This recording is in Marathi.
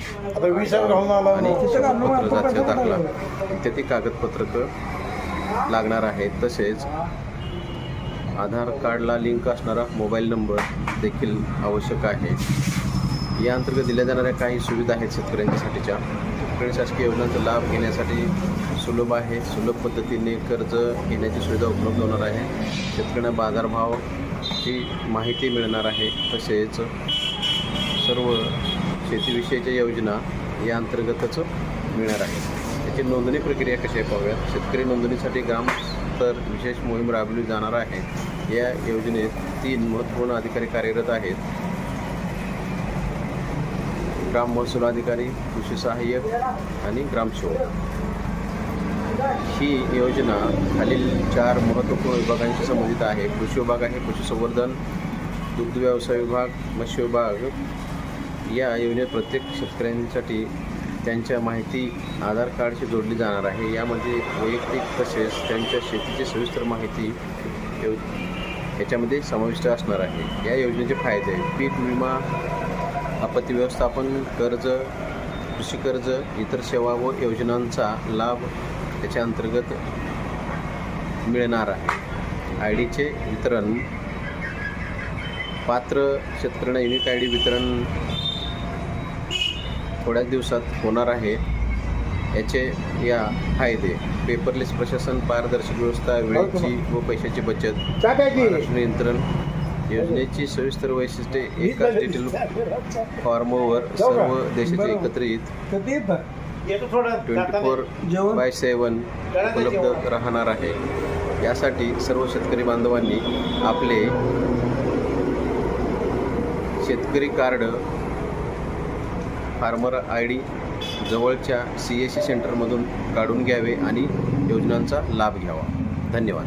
आता हजार घालून आला आणि तिथं घालून पत्र आपण जातीय पैसा दाखला. इत्यादी कागदपत्रक लागणार आहेत. तसेच आधार कार्डला लिंक असणारा मोबाईल नंबर देखील आवश्यक आहे. या अंतर्गत दिल्या जाणाऱ्या काही सुविधा आहेत शेतकऱ्यांच्यासाठीच्या. शेतकरी शासकीय योजनांचा लाभ घेण्यासाठी सुलभ आहे. सुलभ पद्धतीने कर्ज घेण्याची सुविधा उपलब्ध होणार आहे. शेतकऱ्यांना बाजारभावाची माहिती मिळणार आहे. तसेच सर्व शेतीविषयीच्या योजना या अंतर्गतच मिळणार आहे त्याची नोंदणी प्रक्रिया कशी आहे पाहूयात शेतकरी नोंदणीसाठी ग्रामस्तर विशेष मोहीम राबवली जाणार आहे. या योजनेत तीन महत्त्वपूर्ण अधिकारी कार्यरत आहेत. ग्राम महसूल अधिकारी कृषी सहाय्यक आणि ग्रामसेवक ही योजना खालील चार महत्त्वपूर्ण विभागांशी संबंधित आहे. कृषी विभाग आहे पशुसंवर्धन दुग्ध व्यवसाय विभाग मत्स्य विभाग या योजनेत प्रत्येक शेतकऱ्यांसाठी त्यांच्या माहिती आधार कार्डशी जोडली जाणार आहे. यामध्ये वैयक्तिक तसेच त्यांच्या शेतीची सविस्तर माहिती यो याच्यामध्ये समाविष्ट असणार आहे. या योजनेचे फायदे पीक विमा आपत्ती व्यवस्थापन कर्ज कृषी कर्ज इतर सेवा व योजनांचा लाभ त्याच्या अंतर्गत मिळणार आहे. आय डीचे वितरण पात्र शेतकऱ्यांना युनिक आय डी वितरण थोड्याच दिवसात होणार आहे. याचे या फायदे. पेपरलेस प्रशासन पारदर्शक व्यवस्था वेळेची व पैशाची बचत. महाराष्ट्र नियंत्रण योजनेची सविस्तर वैशिष्ट्ये एकाच डिटेल फॉर्मवर सर्व देशाचे एकत्रित ट्वेंटी फोर जेवण? बाय सेवन उपलब्ध राहणार आहे. यासाठी सर्व शेतकरी बांधवांनी आपले शेतकरी कार्ड फार्मर आय डी जवळच्या सी एस सी सेंटरमधून काढून घ्यावे आणि योजनांचा लाभ घ्यावा. धन्यवाद.